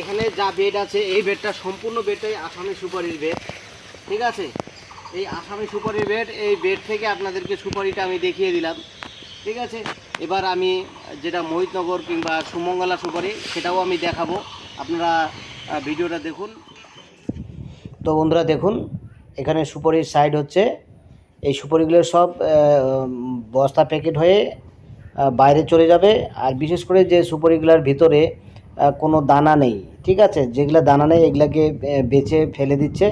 এখানে যা বেড আছে, এই বেডটা সম্পূর্ণ বেডটাই আসামি সুপারির বেড ঠিক আছে? এই আসামি সুপারির বেড এই বেড থেকে আপনাদেরকে সুপারিটা আমি দেখিয়ে দিলাম, ঠিক আছে? এবার আমি যেটা মোহিতনগর কিংবা সুমঙ্গলা সুপারি, সেটাও আমি দেখাবো। আপনারা ভিডিওটা দেখুন। তো বন্ধুরা, দেখুন, এখানে সুপারির সাইড হচ্ছে। এই সুপারিগুলো সব বস্তা প্যাকেট হয়ে বাইরে চলে যাবে। আর বিশেষ করে যে সুপারিগুলোর ভিতরে কোনো দানা নেই, ঠিক আছে? যেগুলো দানা নেই, এগুলাকে বেছে ফেলে দিচ্ছে।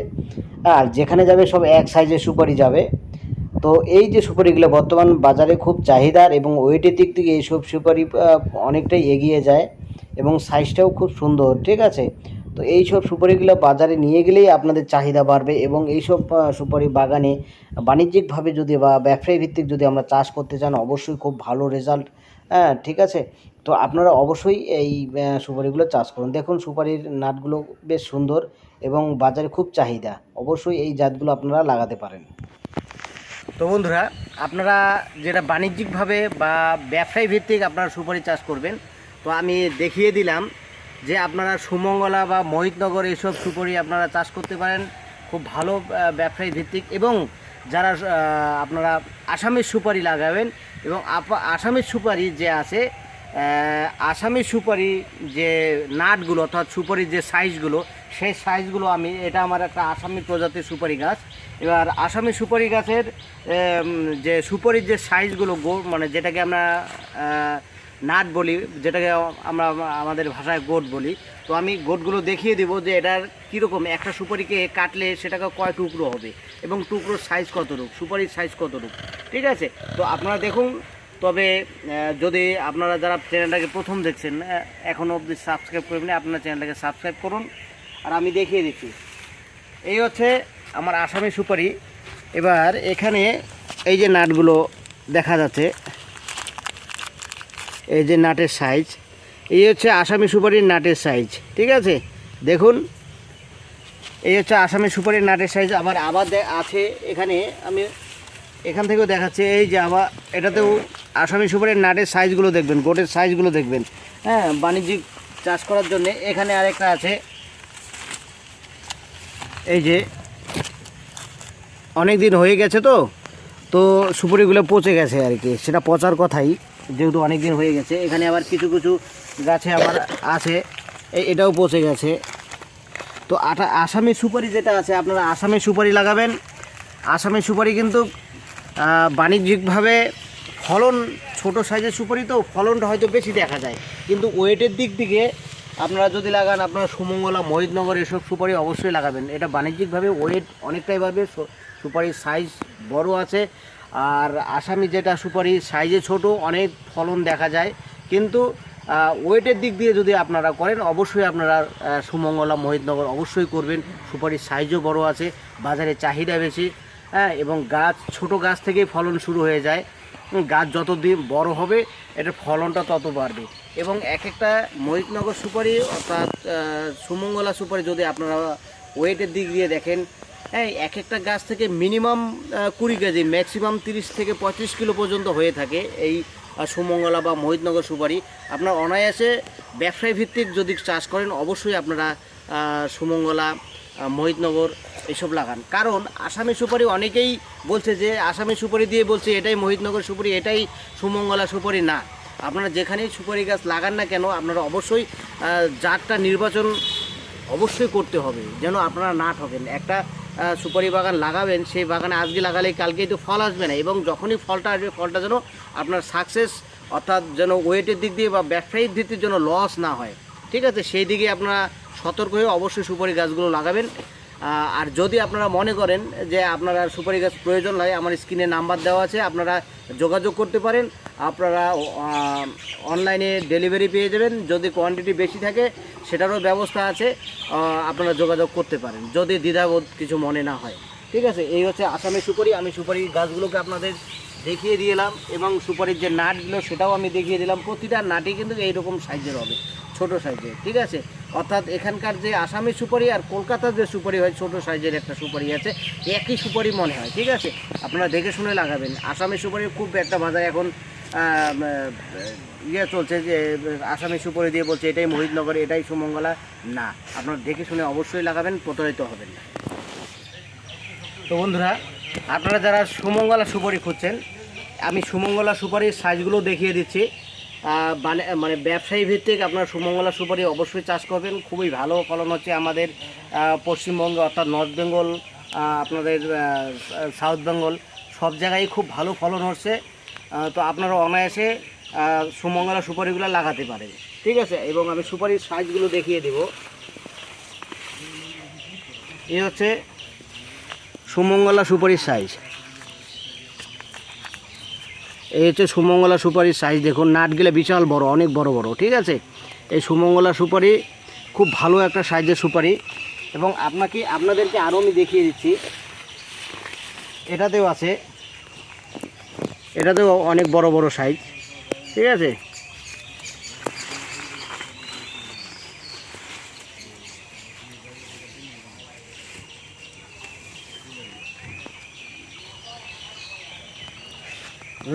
আর যেখানে যাবে সব এক সাইজের সুপারি যাবে। তো এই যে সুপারিগুলো বর্তমান বাজারে খুব চাহিদার এবং ওয়েটের দিক থেকে এইসব সুপারি অনেকটাই এগিয়ে যায় এবং সাইজটাও খুব সুন্দর, ঠিক আছে? তো এই সব সুপারিগুলো বাজারে নিয়ে গেলেই আপনাদের চাহিদা বাড়বে এবং এইসব আহ, সুপারি বাগানে বাণিজ্যিকভাবে যদি বা ব্যবসায়ী ভিত্তিক যদি আমরা চাষ করতে চান অবশ্যই খুব ভালো রেজাল্ট হ্যাঁ ঠিক আছে? তো আপনারা অবশ্যই এই সুপারিগুলো চাষ করুন। দেখুন সুপারির নাটগুলো বেশ সুন্দর এবং বাজারে খুব চাহিদা। অবশ্যই এই জাতগুলো আপনারা লাগাতে পারেন। তো বন্ধুরা আপনারা যেটা বাণিজ্যিকভাবে বা ব্যবসায়ী ভিত্তিক আপনারা সুপারি চাষ করবেন তো আমি দেখিয়ে দিলাম যে আপনারা সুমঙ্গলা বা মহিতনগর এইসব সুপারি আপনারা চাষ করতে পারেন, খুব ভালো ব্যবসায়ী ভিত্তিক এবং যারা আপনারা আসামের সুপারি লাগাবেন এবং আসামের সুপারি যে আছে আসামি সুপারি যে নাটগুলো অর্থাৎ সুপারির যে সাইজগুলো, সেই সাইজগুলো আমি, এটা আমার একটা আসামি প্রজাতির সুপারি গাছ। এবার আসামি সুপারি গাছের যে সুপারির যে সাইজগুলো গো- মানে যেটাকে আমরা নাট বলি, যেটাকে আমরা আমাদের ভাষায় গোট বলি। তো আমি গোটগুলো দেখিয়ে দেবো যে এটার কীরকম, একটা সুপারিকে কাটলে সেটাকে কয় টুকরো হবে এবং টুকরোর সাইজ কতটুকু সুপারির সাইজ কতটুকু ঠিক আছে? তো আপনারা দেখুন, তবে যদি আপনারা যারা চ্যানেলটাকে প্রথম দেখছেন এখনও অবধি সাবস্ক্রাইব করবেন আপনারা চ্যানেলটাকে সাবস্ক্রাইব করুন। আর আমি দেখিয়ে দিচ্ছি। এই হচ্ছে আমার আসামি সুপারি। এবার এখানে এই যে নাটগুলো দেখা যাচ্ছে এই যে নাটের সাইজ এই হচ্ছে আসামি সুপারির নাটের সাইজ ঠিক আছে? দেখুন, এই হচ্ছে আসামি সুপারির নাটের সাইজ আবার আবার আছে এখানে, আমি এখান থেকেও দেখাচ্ছে, এই যে আবার এটাতেও আসামি সুপারির নাটের সাইজগুলো দেখবেন, গোটের সাইজগুলো দেখবেন। হ্যাঁ বাণিজ্যিক চাষ করার জন্য এখানে আরেকটা আছে। এই যে অনেক দিন হয়ে গেছে তো তো সুপারিগুলো পচে গেছে আর কি, সেটা পচার কথাই। যেহেতু অনেক দিন হয়ে গেছে, এখানে আবার কিছু কিছু গাছে আবার আছে এটাও পচে গেছে। তো আটা আসামি সুপারি যেটা আছে, আপনারা আসামি সুপারি লাগাবেন। আসামি সুপারি কিন্তু বাণিজ্যিকভাবে ফলন, ছোট সাইজের সুপারি তো ফলনটা হয়তো বেশি দেখা যায়। কিন্তু ওয়েটের দিক থেকে আপনারা যদি লাগান, আপনারা সুমঙ্গলা মহিদনগর এসব সুপারি অবশ্যই লাগাবেন। এটা বাণিজ্যিকভাবে ওয়েট অনেকটাই বাড়বে সুপারির সাইজ বড় আছে। আর আসামি যেটা সুপারি, সাইজে ছোট, অনেক ফলন দেখা যায়। কিন্তু ওয়েটের দিক দিয়ে যদি আপনারা করেন, অবশ্যই আপনারা সুমঙ্গলা মহিদনগর অবশ্যই করবেন। সুপারির সাইজও বড় আছে, বাজারে চাহিদা বেশি হ্যাঁ এবং গাছ, ছোট গাছ থেকেই ফলন শুরু হয়ে যায়। গাছ যত দিন বড় হবে এটার ফলনটা তত বাড়বে। এবং এক একটা মহিতনগর সুপারি, অর্থাৎ সুমঙ্গলা সুপারি যদি আপনারা ওয়েটের দিক দিয়ে দেখেন হ্যাঁ এক একটা গাছ থেকে মিনিমাম কুড়ি কেজি ম্যাক্সিমাম তিরিশ থেকে পঁয়ত্রিশ কিলো পর্যন্ত হয়ে থাকে এই সুমঙ্গলা বা মহিতনগর সুপারি। আপনার অনায়াসে ব্যবসায়ী ভিত্তিক যদি চাষ করেন, অবশ্যই আপনারা সুমঙ্গলা মহিতনগর এসব লাগান। কারণ আসামি সুপারি অনেকেই বলছে যে, আসামি সুপারি দিয়ে বলছে এটাই মহিতনগর সুপারি, এটাই সুমঙ্গলা সুপারি না। আপনারা যেখানেই সুপারি গাছ লাগান না কেন, আপনারা অবশ্যই জাতটা নির্বাচন অবশ্যই করতে হবে, যেন আপনারা না ঠকেন। একটা সুপারি বাগান লাগাবেন, সেই বাগানে আজকে লাগালে কালকেই তো ফল আসবে না, এবং যখনই ফলটা আসবে, ফলটা যেন আপনার সাকসেস অর্থাৎ যেন ওয়েটের দিক দিয়ে বা ব্যবসায়িক দিক দিয়ে যেন লস না হয়। ঠিক আছে? সেই দিকে আপনারা সতর্ক হয়ে অবশ্যই সুপারি গাছগুলো লাগাবেন। আর যদি আপনারা মনে করেন যে আপনারা সুপারি গাছ প্রয়োজন লাগে আমার স্ক্রিনে নাম্বার দেওয়া আছে, আপনারা যোগাযোগ করতে পারেন। আপনারা অনলাইনে ডেলিভারি পেয়ে যাবেন। যদি কোয়ান্টিটি বেশি থাকে, সেটারও ব্যবস্থা আছে। আপনারা যোগাযোগ করতে পারেন, যদি দ্বিধাবোধ কিছু মনে না হয়। ঠিক আছে? এই হচ্ছে আসামি সুপারি। আমি সুপারি গাছগুলোকে আপনাদের দেখিয়ে দিলাম এবং সুপারির যে নাটগুলো, সেটাও আমি দেখিয়ে দিলাম। প্রতিটা নাটই কিন্তু এইরকম সাইজের হবে, ছোট সাইজের। ঠিক আছে? অর্থাৎ এখানকার যে আসামি সুপারি আর কলকাতার যে সুপারি হয়, ছোট সাইজের একটা সুপারি আছে, একই সুপারি মনে হয়। ঠিক আছে? আপনারা দেখে শুনে লাগাবেন। আসামি সুপারির খুব একটা বাজারে এখন ইয়ে চলছে যে, আসামি সুপরি দিয়ে বলছে, এটাই মোহিতনগর, এটাই সুমঙ্গলা। না, আপনারা দেখে শুনে অবশ্যই লাগাবেন, প্রতারিত হবেন না। তো বন্ধুরা, আপনারা যারা সুমঙ্গলা সুপারি খুঁজছেন, আমি সুমঙ্গলা সুপারির সাইজগুলো দেখিয়ে দিচ্ছি। মানে মানে ব্যবসায়ী ভিত্তিক আপনারা সুমঙ্গলা সুপারি অবশ্যই চাষ করবেন। খুবই ভালো ফলন হচ্ছে আমাদের পশ্চিমবঙ্গে, অর্থাৎ নর্থ বেঙ্গল আপনাদের সাউথ বেঙ্গল সব জায়গায় খুব ভালো ফলন হচ্ছে। তো আপনারা অনায়াসে সুমঙ্গলা সুপারিগুলো লাগাতে পারেন। ঠিক আছে? এবং আমি সুপারির সাইজগুলো দেখিয়ে দেব। এই হচ্ছে সুমঙ্গলা সুপারির সাইজ। এই হচ্ছে সুমঙ্গলা সুপারির সাইজ। দেখুন, নাটগুলো বিশাল বড়, অনেক বড় বড়, ঠিক আছে? এই সুমঙ্গলা সুপারি খুব ভালো একটা সাইজের সুপারি। এবং আপনাকে, আপনাদেরকে আরও আমি দেখিয়ে দিচ্ছি। এটাতেও আছে এটাতেও অনেক বড় বড় সাইজ। ঠিক আছে?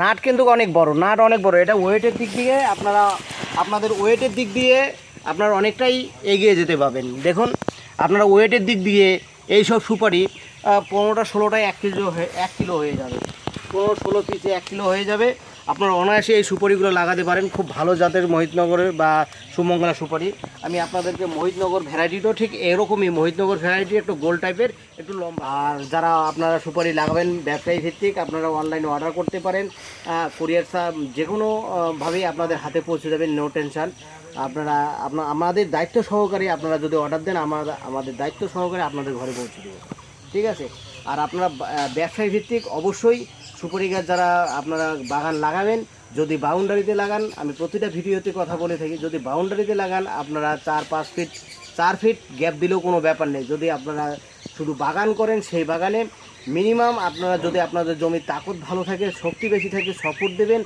নাট কিন্তু অনেক বড়, নাট অনেক বড়। এটা ওয়েটের দিক দিয়ে আপনারা, আপনাদের ওয়েটের দিক দিয়ে আপনারা অনেকটাই এগিয়ে যেতে পাবেন দেখুন, আপনারা ওয়েটের দিক দিয়ে এই সব সুপারি পনেরোটা, ষোলোটায় এক কিলো হয়ে, এক কিলো হয়ে যাবে। পনেরো, ষোলো পিসে এক কিলো হয়ে যাবে। আপনারা অনায়াসে এই সুপারিগুলো লাগাতে পারেন। খুব ভালো জাতের মোহিতনগরের বা সুমঙ্গলা সুপারি। আমি আপনাদেরকে মোহিতনগর ভ্যারাইটিটাও ঠিক এরকমই মোহিতনগর ভ্যারাইটি একটু গোল টাইপের, একটু লম্বা। আর যারা আপনারা সুপারি লাগাবেন ব্যবসায়ী ভিত্তিক, আপনারা অনলাইনে অর্ডার করতে পারেন। কুরিয়ার যে কোনোভাবেই আপনাদের হাতে পৌঁছে যাবেন নো টেনশন। আপনারা আপনার আমাদের দায়িত্ব সহকারে আপনারা যদি অর্ডার দেন আমরা আমাদের দায়িত্ব সহকারে আপনাদের ঘরে পৌঁছে দেবো। ঠিক আছে? আর আপনারা ব্যবসায়ী ভিত্তিক অবশ্যই সুপারি গাছ যারা আপনারা বাগান লাগাবেন, যদি বাউন্ডারিতে লাগান, আমি প্রতিটা ভিডিওতে কথা বলে থাকি, যদি বাউন্ডারিতে লাগান, আপনারা চার, পাঁচ ফিট চার ফিট গ্যাপ দিলেও কোনো ব্যাপার নেই। যদি আপনারা শুধু বাগান করেন, সেই বাগানে মিনিমাম আপনারা যদি আপনাদের জমির তাকত ভালো থাকে, শক্তি বেশি থাকে ছ দেবেন,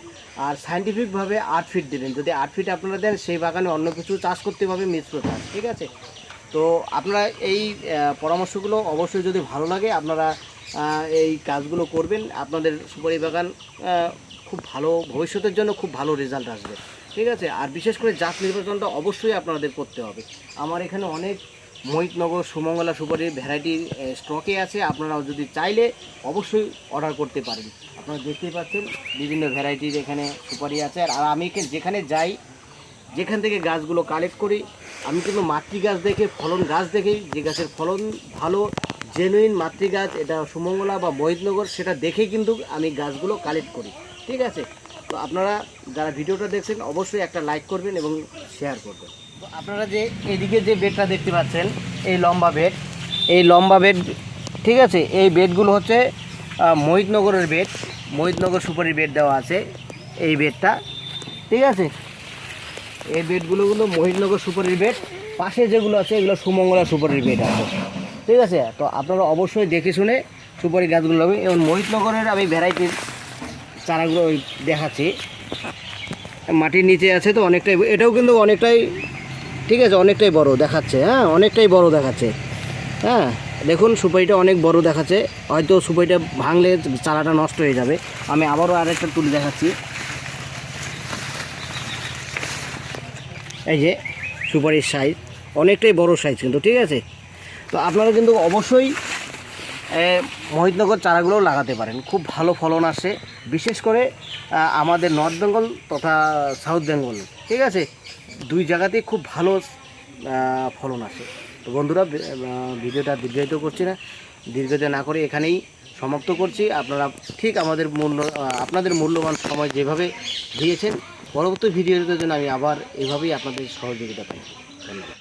আর সাইন্টিফিকভাবে আট ফিট দেবেন। যদি আট ফিট আপনারা দেন, সেই বাগানে অন্য কিছু চাষ করতে হবে মিশ্র চাষ, ঠিক আছে? তো আপনারা এই পরামর্শগুলো অবশ্যই যদি ভালো লাগে, আপনারা এই কাজগুলো করবেন। আপনাদের সুপারি বাগান খুব ভালো, ভবিষ্যতের জন্য খুব ভালো রেজাল্ট আসবে। ঠিক আছে? আর বিশেষ করে জাত নির্বাচনটা অবশ্যই আপনাদের করতে হবে। আমার এখানে অনেক মহিতনগর, সুমঙ্গলা সুপারির ভ্যারাইটি স্টকে আছে। আপনারাও যদি চাইলে অবশ্যই অর্ডার করতে পারেন। আপনারা দেখতেই পাচ্ছেন, বিভিন্ন ভ্যারাইটির এখানে সুপারি আছে। আর আমি যেখানে যাই, যেখান থেকে গাছগুলো কালেক্ট করি, আমি কিন্তু মাতৃ গাছ দেখে, ফলন গাছ দেখেই যে গাছের ফলন ভালো জেনুইন মাতৃ গাছ এটা সুমঙ্গলা বা মহিতনগর, সেটা দেখেই কিন্তু আমি গাছগুলো কালেক্ট করি, ঠিক আছে? তো আপনারা যারা ভিডিওটা দেখছেন, অবশ্যই একটা লাইক করবেন এবং শেয়ার করবেন। আপনারা যে এদিকে যে বেডটা দেখতে পাচ্ছেন, এই লম্বা বেড, এই লম্বা বেড, ঠিক আছে? এই বেডগুলো হচ্ছে মহিতনগরের বেড, মহিতনগর সুপারি বেড দেওয়া আছে, এই বেডটা, ঠিক আছে? এই বেডগুলো কিন্তু মহিতনগর সুপারির বেড, পাশে যেগুলো আছে, এগুলো সুমঙ্গলা সুপারির বেড আছে। ঠিক আছে? তো আপনারা অবশ্যই দেখে শুনে সুপারি গাছগুলো হবে এবং মহিতনগরের আমি ভ্যারাইটির চারাগুলো দেখাচ্ছি। মাটির নিচে আছে তো অনেকটাই, এটাও কিন্তু অনেকটাই, ঠিক আছে, অনেকটাই বড় দেখাচ্ছে হ্যাঁ অনেকটাই বড় দেখাচ্ছে। হ্যাঁ দেখুন, সুপারিটা অনেক বড় দেখাচ্ছে। হয়তো সুপারিটা ভাঙলে চারাটা নষ্ট হয়ে যাবে। আমি আবারও আরেকটা তুলে দেখাচ্ছি। এই যে, সুপারির সাইজ অনেকটাই বড় সাইজ কিন্তু, ঠিক আছে? তো আপনারা কিন্তু অবশ্যই মহিতনগর চারাগুলোও লাগাতে পারেন। খুব ভালো ফলন আসে। বিশেষ করে আমাদের নর্থ বেঙ্গল তথা সাউথ বেঙ্গল, ঠিক আছে? দুই জায়গাতেই খুব ভালো ফলন আসে। তো বন্ধুরা ভিডিওটা দীর্ঘায়িত করছি না। দীর্ঘায়িত না করে এখানেই সমাপ্ত করছি। আপনারা ঠিক আমাদের মূল্য আপনাদের মূল্যবান সময় যেভাবে দিয়েছেন, পরবর্তী ভিডিওর জন্য আমি আবার এভাবেই আপনাদের সহযোগিতা পাই। ধন্যবাদ।